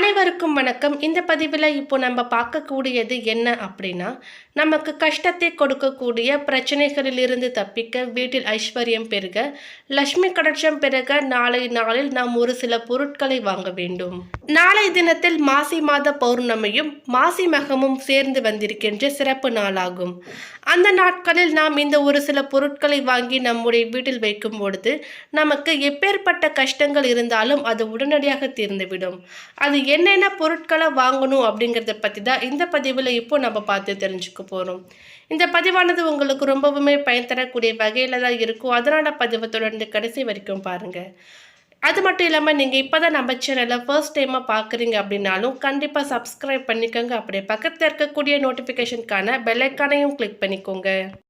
அனைவருக்கும் வணக்கம். இந்த பதிவில் இப்போ நம்ம பார்க்கக்கூடியது என்ன அப்படின்னா நமக்கு கஷ்டத்தை கொடுக்கக்கூடிய பிரச்சனைகளிலிருந்து தப்பிக்க வீட்டில் ஐஸ்வர்யம் பெருக லக்ஷ்மி கடாட்சம் பெருக நாளை நாளில் நாம் ஒரு சில பொருட்களை வாங்க வேண்டும். நாளை தினத்தில் மாசி மாத பௌர்ணமியும் மாசி மகமும் சேர்ந்து வந்திருக்கின்ற சிறப்பு நாளாகும். அந்த நாட்களில் நாம் இந்த ஒரு சில பொருட்களை வாங்கி நம்முடைய வீட்டில் வைக்கும் பொழுது நமக்கு எப்பேற்பட்ட கஷ்டங்கள் இருந்தாலும் அது உடனடியாக தீர்ந்துவிடும். அது என்னென்ன பொருட்களை வாங்கணும் அப்படிங்கிறத பற்றி தான் இந்த பதிவில் இப்போ நம்ம பார்த்து தெரிஞ்சுக்க போகிறோம் இந்த பதிவானது உங்களுக்கு ரொம்பவுமே பயன் தரக்கூடிய வகையில் தான் இருக்கும். அதனால் பதிவை தொடர்ந்து கடைசி வரைக்கும் பாருங்கள் அது மட்டும் இல்லாமல் நீங்கள் இப்போ தான் நம்ம சேனலில் ஃபர்ஸ்ட் டைமாக பார்க்குறீங்க அப்படின்னாலும் கண்டிப்பாக சப்ஸ்கிரைப் பண்ணிக்கோங்க. அப்படியே பக்கத்தில் இருக்கக்கூடிய நோட்டிஃபிகேஷனுக்கான பெல்லைக்கானையும் கிளிக் பண்ணிக்கோங்க.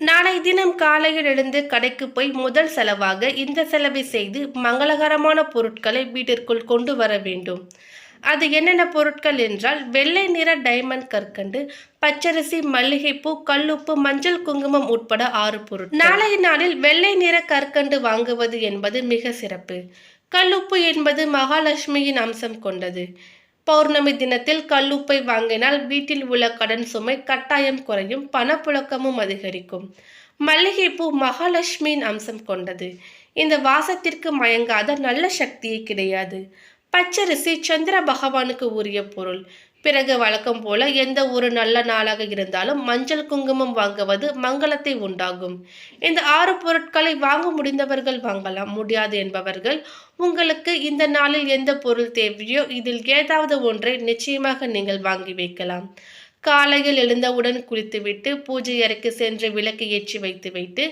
நாளை தினம் காலையில் எழுந்து கடைக்கு போய் முதல் செலவாக இந்த செலவை செய்து மங்களகரமான பொருட்களை வீட்டிற்குள் கொண்டு வர வேண்டும். அது என்னென்ன பொருட்கள் என்றால் வெள்ளை நிற டைமண்ட் கற்கண்டு பச்சரிசி மல்லிகைப்பூ கல்லுப்பு மஞ்சள் குங்குமம் உட்பட ஆறு பொருட்கள். நாளைய நாளில் வெள்ளை நிற கற்கண்டு வாங்குவது என்பது மிக சிறப்பு. கல்லுப்பு என்பது மகாலட்சுமியின் அம்சம் கொண்டது. பௌர்ணமி தினத்தில் கல்லுப்பை வாங்கினால் வீட்டில் உள்ள கடன் சுமை கட்டாயம் குறையும் பணப்புழக்கமும் அதிகரிக்கும். மல்லிகைப்பூ மகாலட்சுமியின் அம்சம் கொண்டது. இந்த வாசத்திற்கு மயங்காத நல்ல சக்தியே கிடையாது. பச்சரிசி சந்திர பகவானுக்கு உரிய பொருள். பிறகு வழக்கம் போல எந்த ஒரு நல்ல நாளாக இருந்தாலும் மஞ்சள் குங்குமம் வாங்குவது மங்களத்தை உண்டாகும். இந்த ஆறு பொருட்களை வாங்க முடிந்தவர்கள் வாங்கலாம். முடியாது என்பவர்கள் உங்களுக்கு இந்த நாளில் எந்த பொருள் தேவையோ இதில் ஏதாவது ஒன்றை நிச்சயமாக நீங்கள் வாங்கி வைக்கலாம். காலையில் எழுந்தவுடன் குளித்துவிட்டு பூஜை அறைக்கு சென்று விளக்கு ஏற்றி வைத்து வைத்து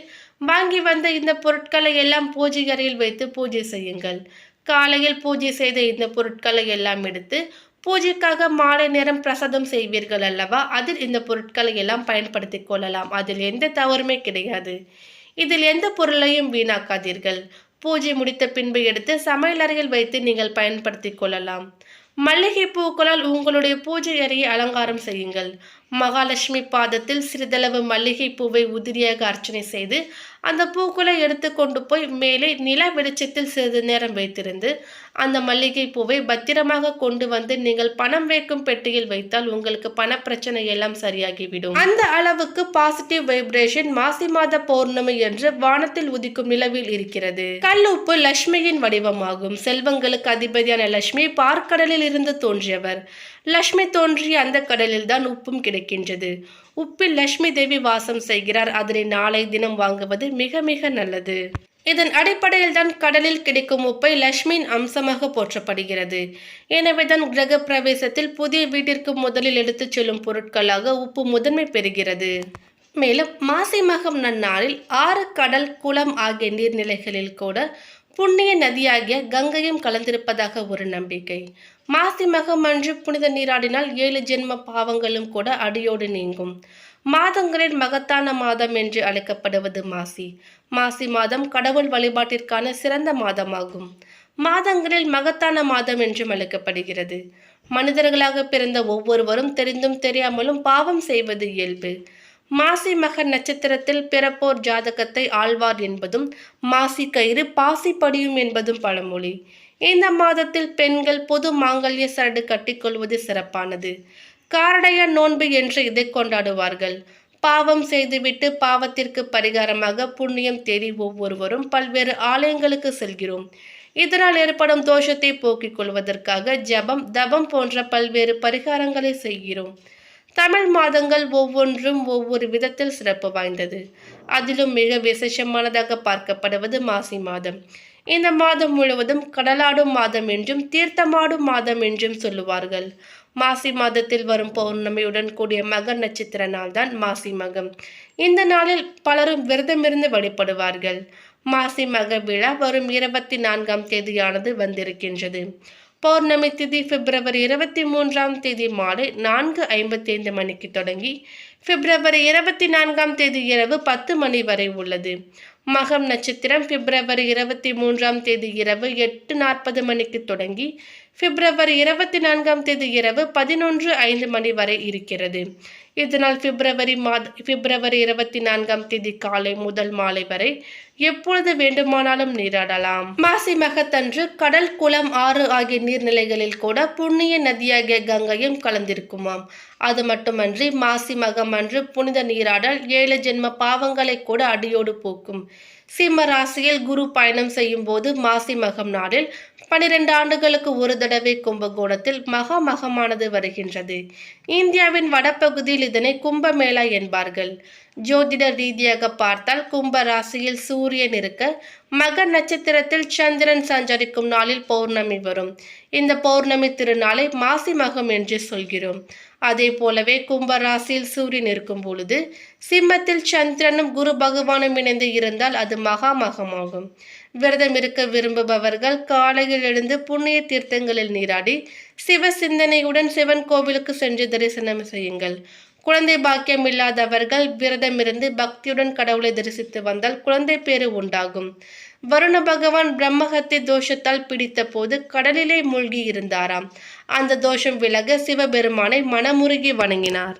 வாங்கி வந்த இந்த பொருட்களை எல்லாம் பூஜை அறையில் வைத்து பூஜை செய்யுங்கள். காலையில் பூஜை செய்த இந்த பொருட்களை எல்லாம் எடுத்து பூஜைக்காக மாலை நேரம் பிரசாதம் செய்வீர்கள் அல்லவா? அதில் இந்த பொருட்களை எல்லாம் பயன்படுத்திக் கொள்ளலாம். அதில் எந்த தவறுமே கிடையாது. இதில் எந்த பொருளையும் வீணாக்காதீர்கள். பூஜை முடித்த பின்பு எடுத்து சமையலறையில் வைத்து நீங்கள் பயன்படுத்திக் கொள்ளலாம். மல்லிகை பூக்களால் உங்களுடைய பூஜை அறையை அலங்காரம் செய்யுங்கள். மகாலட்சுமி பாதத்தில் சிறிதளவு மல்லிகை பூவை உதிரியாக அர்ச்சனை செய்து அந்த பூக்களை எடுத்து கொண்டு போய் மேலே நில வெளிச்சத்தில் சிறிது நேரம் வைத்திருந்து அந்த மல்லிகை பூவை பத்திரமாக கொண்டு வந்து நீங்கள் பணம் வைக்கும் பெட்டியில் வைத்தால் உங்களுக்கு பண பிரச்சனை எல்லாம் சரியாகிவிடும். அந்த அளவுக்கு பாசிட்டிவ் வைப்ரேஷன் மாசி மாத பௌர்ணமி என்று வானத்தில் உதிக்கும் நிலவில் இருக்கிறது. கல்லுப்பு லட்சுமியின் வடிவமாகும். செல்வங்களுக்கு அதிபதியான லட்சுமி பார்க்கடலில் இருந்து தோன்றியவர். லக்ஷ்மி தோன்றிய அந்த கடலில் தான் உப்பும் கிடைக்கின்றது. உப்பில் லட்சுமி தேவி வாசம் செய்கிறார். அதனை நாளை தினம் வாங்குவது மிக மிக நல்லது. இதன் அடிப்படையில் தான் கடலில் கிடைக்கும் உப்பை லக்ஷ்மியின் அம்சமாக போற்றப்படுகிறது. எனவே தான் கிரக பிரவேசத்தில் புதிய வீட்டிற்கு முதலில் எடுத்துச் செல்லும் பொருட்களாக உப்பு முதன்மை பெறுகிறது. மேலும் மாசி மகம் நன்னாளில் ஆறு கடல் குளம் ஆகிய நீர்நிலைகளில் கூட புண்ணிய நதியாகிய கங்கையும் கலந்திருப்பதாக ஒரு நம்பிக்கை. மாசி மகம் அன்று புனித நீராடினால் ஏழு ஜென்ம பாவங்களும் கூட அடியோடு நீங்கும். மாதங்களில் மகத்தான மாதம் என்று அழைக்கப்படுவது மாசி. மாசி மாதம் கடவுள் வழிபாட்டிற்கான சிறந்த மாதமாகும். மாதங்களில் மகத்தான மாதம் என்றும் அழைக்கப்படுகிறது. மனிதர்களாக பிறந்த ஒவ்வொருவரும் தெரிந்தும் தெரியாமலும் பாவம் செய்வது இயல்பு. மாசி மக நட்சத்திரத்தில் பிறப்போர் ஜாதகத்தை ஆழ்வார் என்பதும் மாசி கயிறு பாசி படியும் என்பதும் பழமொழி. இந்த மாதத்தில் பெண்கள் பொது மாங்கல்ய சரடு கட்டிக்கொள்வது சிறப்பானது. காரடைய நோன்பு என்று இதை கொண்டாடுவார்கள். பாவம் செய்துவிட்டு பாவத்திற்கு பரிகாரமாக புண்ணியம் தேடி ஒவ்வொருவரும் பல்வேறு ஆலயங்களுக்கு செல்கிறோம். இதனால் ஏற்படும் தோஷத்தை போக்கிக் கொள்வதற்காக ஜபம் தபம் போன்ற பல்வேறு பரிகாரங்களை செய்கிறோம். தமிழ் மாதங்கள் ஒவ்வொன்றும் ஒவ்வொரு விதத்தில் சிறப்பு வாய்ந்தது. அதிலும் மிக விசேஷமானதாக பார்க்கப்படுவது மாசி மாதம். இந்த மாதம் முழுவதும் கடலாடும் மாதம் என்றும் தீர்த்தமாடும் மாதம் என்றும் சொல்லுவார்கள். மாசி மாதத்தில் வரும் பௌர்ணமியுடன் கூடிய மக நட்சத்திர நாள்தான் மாசி மகம். இந்த நாளில் பலரும் விரதமிருந்து வழிபடுவார்கள். மாசி மக விழா வரும் இருபத்தி நான்காம் தேதியானது வந்திருக்கின்றது. பௌர்ணமி திதி பிப்ரவரி இருபத்தி மூன்றாம் தேதி மாலை நான்கு ஐம்பத்தி ஐந்து மணிக்கு தொடங்கி பிப்ரவரி இருபத்தி நான்காம் தேதி இரவு பத்து மணி வரை உள்ளது. மகம் நட்சத்திரம் பிப்ரவரி இருபத்தி மூன்றாம் தேதி இரவு எட்டு நாற்பது மணிக்கு தொடங்கி பிப்ரவரி இருபத்தி நான்காம் தேதி இரவு பதினொன்று ஐந்து மணி வரை இருக்கிறது. இதனால் பிப்ரவரி மாத பிப்ரவரி இருபத்தி நான்காம் தேதி காலை முதல் மாலை வரை எப்பொழுது வேண்டுமானாலும் நீராடலாம். மாசி மகத்தன்று கடல் குளம் ஆறு ஆகிய நீர்நிலைகளில் கூட புண்ணிய நதியாகிய கங்கையும் கலந்திருக்குமாம். அது மட்டுமன்றி மாசி மகம் அன்று புனித நீராடல் ஏழு ஜென்ம பாவங்களை கூட அடியோடு போக்கும். சிம்ம ராசியில் குரு பயணம் செய்யும் போது மாசி மகம் நாளில் பனிரெண்டு ஆண்டுகளுக்கு ஒரு தடவை கும்பகோணத்தில் மகா மகமானது வருகின்றது. இந்தியாவின் வடபகுதியில் இதனை கும்பமேளா என்பார்கள். ஜோதிட ரீதியாக பார்த்தால் கும்ப ராசியில் சூரியன் இருக்க மக நட்சத்திரத்தில் சந்திரன் சஞ்சரிக்கும் நாளில் பௌர்ணமி வரும். இந்த பௌர்ணமி திருநாளை மாசி மகம் என்று சொல்கிறோம். அதே போலவே கும்ப ராசியில் சூரியன் இருக்கும் பொழுது சிம்மத்தில் சந்திரனும் குரு பகவானும் இணைந்து இருந்தால் அது மகா மகமாகும். விரதம் இருக்க விரும்புபவர்கள் காலையில் எழுந்து புண்ணிய தீர்த்தங்களில் நீராடி சிவ சிந்தனையுடன் சிவன் கோவிலுக்கு சென்று தரிசனம் செய்யுங்கள். குழந்தை பாக்கியம் இல்லாதவர்கள் விரதமிருந்து பக்தியுடன் கடவுளை தரிசித்து வந்தால் குழந்தை பேறு உண்டாகும். வருண பகவான் பிரம்மஹத்தி தோஷத்தால் பிடித்த போது கடலிலே மூழ்கி இருந்தாராம். அந்த தோஷம் விலக சிவபெருமானை மனமுருகி வணங்கினார்.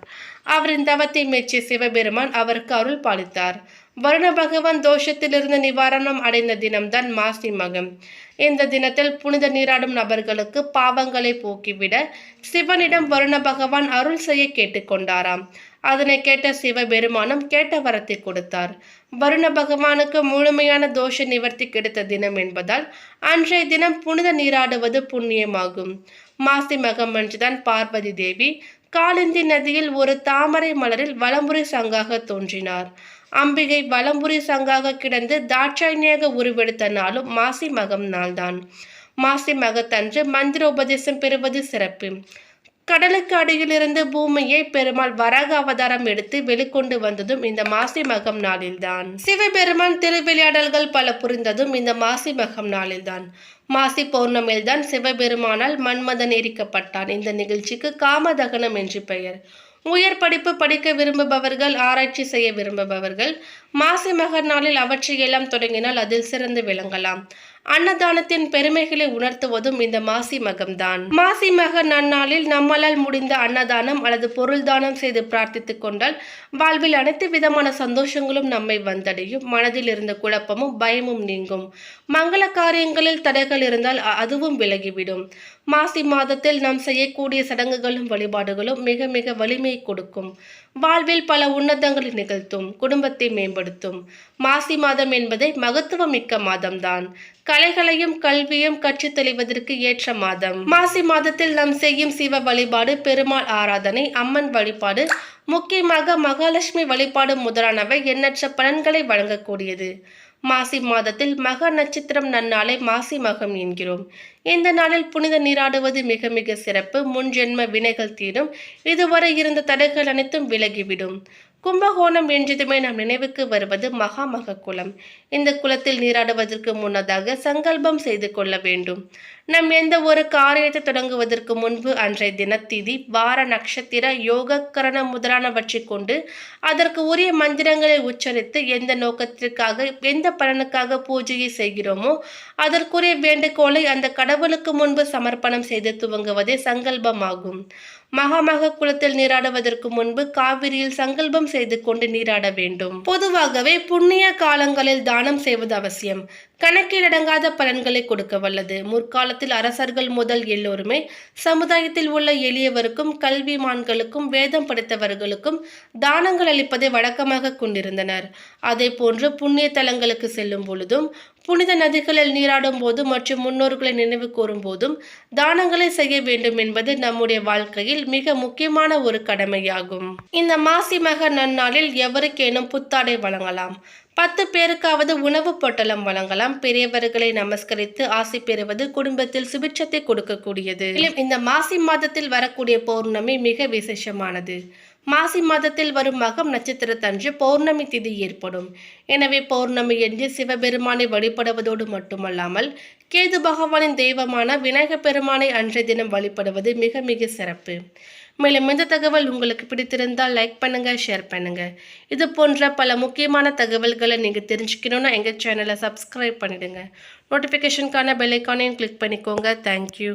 அவரின் தவத்தை மெச்சிய சிவபெருமான் அவருக்கு அருள் பாலித்தார். வருண பகவான் தோஷத்திலிருந்து நிவாரணம் அடைந்த தினம்தான் மாசி மகம். இந்த தினத்தில் புனித நீராடும் நபர்களுக்கு பாவங்களை போக்கிவிட சிவனிடம் வருண பகவான் அருள் செய்ய கேட்டுக்கொண்டாராம். அதனை கேட்ட சிவபெருமானம் கேட்ட வரத்தை கொடுத்தார். வருண பகவானுக்கு முழுமையான தோஷ நிவர்த்தி கிடைத்த தினம் என்பதால் அன்றைய தினம் புனித நீராடுவது புண்ணியமாகும். மாசி மகம் அன்றுதான் பார்வதி தேவி காலிந்தி நதியில் ஒரு தாமரை மலரில் வலம்புரி சங்காக தோன்றினார். அம்பிகை வலம்புரி சங்காக கிடந்து தாட்சாயணியாக உருவெடுத்த நாளும் மாசி மகம் நாள்தான். மாசி மகத்தன்று மந்திர உபதேசம் பெறுவது சிறப்பு. கடலுக்கு அடியிலிருந்து பூமியை பெருமாள் வராக அவதாரம் எடுத்து வெளிக்கொண்டு வந்ததும் இந்த மாசி மகம் நாளில்தான். சிவபெருமான் திருவிளையாடல்கள் பல புரிந்ததும் இந்த மாசி மகம் நாளில்தான். மாசி பௌர்ணமியில்தான் சிவபெருமானால் மன்மதன் எரிக்கப்பட்டான். இந்த நிகழ்ச்சிக்கு காமதகனம் என்று பெயர். உயர் படிப்பு படிக்க விரும்புபவர்கள் ஆராய்ச்சி செய்ய விரும்புபவர்கள் மாசி மகர் நாளில் அவற்றையெல்லாம் தொடங்கினால் அதில் சிறந்து விளங்கலாம். அன்னதானத்தின் பெருமைகளை உணர்த்துவதும் இந்த மாசி மகம்தான். மாசி மக நன்னாளில் நம்மளால் முடிந்த அன்னதானம் அல்லது பொருள் தானம் செய்து பிரார்த்தித்துக் கொண்டால் வாழ்வில் அனைத்து விதமான சந்தோஷங்களும் நம்மை வந்தடையும். மனதில் இருந்த குழப்பமும் பயமும் நீங்கும். மங்கள காரியங்களில் தடைகள் இருந்தால் அதுவும் விலகிவிடும். மாசி மாதத்தில் நாம் செய்யக்கூடிய சடங்குகளும் வழிபாடுகளும் மிக மிக வலிமையை கொடுக்கும். வாழ்வில் பல உன்னதங்களை நிகழ்த்தும் குடும்பத்தை மேம்படுத்தும். மாசி மாதம் என்பதை மகத்துவம் மிக்க மாதம்தான். கலைகளையும் கல்வியும் கற்றுத் தெளிவதற்கு ஏற்ற மாதம். மாசி மாதத்தில் நாம் செய்யும் சிவ வழிபாடு பெருமாள் ஆராதனை அம்மன் வழிபாடு முக்கியமாக மகாலட்சுமி வழிபாடு முதலானவை எண்ணற்ற பலன்களை வழங்கக்கூடியது. மாசி மாதத்தில் மக நட்சத்திரம் நன்னாளை மாசி மகம் என்கிறோம். இந்த நாளில் புனித நீராடுவது மிக மிக சிறப்பு. முன்ஜென்ம வினைகள் தீரும். இதுவரை இருந்த தடைகள் அனைத்தும் விலகிவிடும். கும்பகோணம் என்றதுமே நம் நினைவுக்கு வருவது மகாமக குலம் குளம் இந்த குளத்தில் நீராடுவதற்கு முன்னதாக சங்கல்பம் செய்து கொள்ள வேண்டும். நம் எந்த ஒரு காரியத்தை தொடங்குவதற்கு முன்பு அன்றைய தினத்திதி வார நட்சத்திர யோக கரணம் முதலானவற்றை கொண்டு அதற்கு உரிய மந்திரங்களை உச்சரித்து எந்த நோக்கத்திற்காக எந்த பலனுக்காக பூஜையை செய்கிறோமோ அதற்குரிய வேண்டுகோளை அந்த கடவுளுக்கு முன்பு சமர்ப்பணம் செய்து துவங்குவதே சங்கல்பமாகும். மகாமக குளத்தில் நீராடுவதற்கு முன்பு காவிரியில் சங்கல்பம் செய்து கொண்டு நீராட வேண்டும். பொதுவாகவே புண்ணிய காலங்களில் தானம் செய்வது அவசியம். கணக்கிலடங்காத பலன்களை கொடுக்க வல்லது. முற்காலத்தில் அரசர்கள் முதல் எல்லோருமே சமுதாயத்தில் உள்ள எளியவருக்கும் கல்விமான்களுக்கும் வேதம் படித்தவர்களுக்கும் தானங்கள் அளிப்பதை வழக்கமாக கொண்டிருந்தனர். அதே போன்று புண்ணிய தலங்களுக்கு செல்லும் பொழுதும் புனித நதிகளில் நீராடும் போது மற்றும் முன்னோர்களை நினைவு கூறும் போதும் தானங்களை செய்ய வேண்டும் என்பது நம்முடைய வாழ்க்கையில் மிக முக்கியமான ஒரு கடமையாகும். இந்த மாசி மக நன்னாளில் எவருக்கேனும் புத்தாடை வழங்கலாம். பத்து பேருக்காவது உணவு பொட்டலம் வழங்கலாம். பெரியவர்களை நமஸ்கரித்து ஆசை பெறுவது குடும்பத்தில் சுபிட்சத்தை கொடுக்கக்கூடியது. மேலும் இந்த மாசி மாதத்தில் வரக்கூடிய பௌர்ணமி மிக விசேஷமானது. மாசி மாதத்தில் வரும் மகம் நட்சத்திரத்தன்று பௌர்ணமி திதி ஏற்படும். எனவே பௌர்ணமி என்று சிவபெருமானை வழிபடுவதோடு மட்டுமல்லாமல் கேது பகவானின் தெய்வமான விநாயகப் பெருமானை அன்றைய தினம் வழிபடுவது மிக மிக சிறப்பு. மேலும் இந்த தகவல் உங்களுக்கு பிடித்திருந்தால் லைக் பண்ணுங்க ஷேர் பண்ணுங்க. இது போன்ற பல முக்கியமான தகவல்களை நீங்க தெரிஞ்சுக்கணும்னா எங்க சேனலை சப்ஸ்கிரைப் பண்ணிடுங்க. நோட்டிஃபிகேஷனுக்கான பெல் ஐக்கானையும் கிளிக் பண்ணிக்கோங்க. Thank you